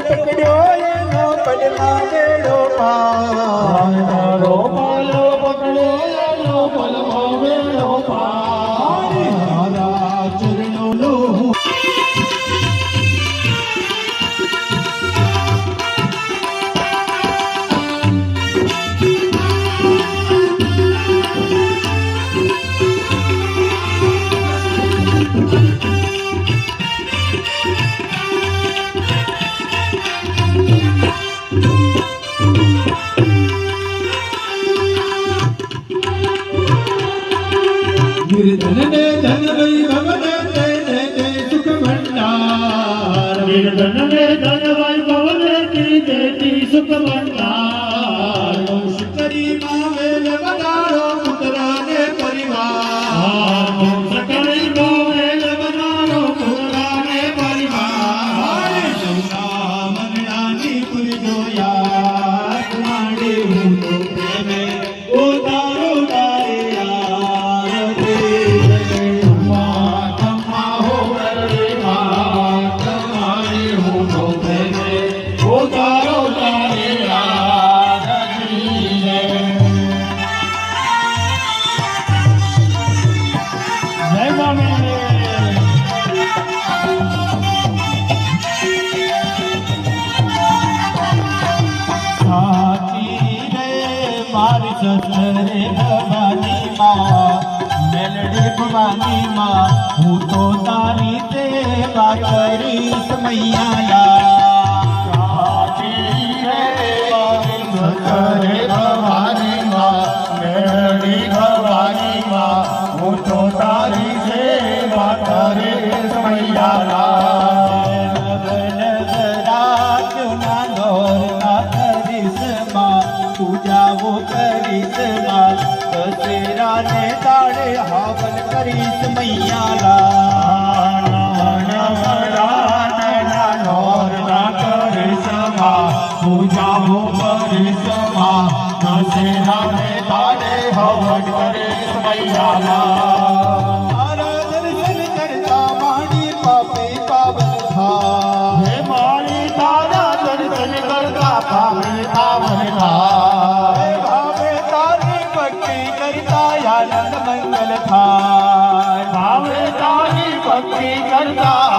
પકડ્યો એનો પડમાં બેડો પા નિર્ધન ને ધનવાન ભવનતી દેતી સુખ મંદારો શુકરી માવે વડારો પુત્રાને પરિવાર भवानी माँ मेलड़े भवानी माँ, हूँ तो तारी देवा करी भवानी माँ मेलड़ी भवानी माँ तो तारी ने दाड़े हावल करी मैया पूजा हो पर समा दशहरा में दाड़े हवन करे मैया दर्शन करता मानी पापे पावन था। हे मानी तारा दर्शन करता पापे पावन था। भक्ति करता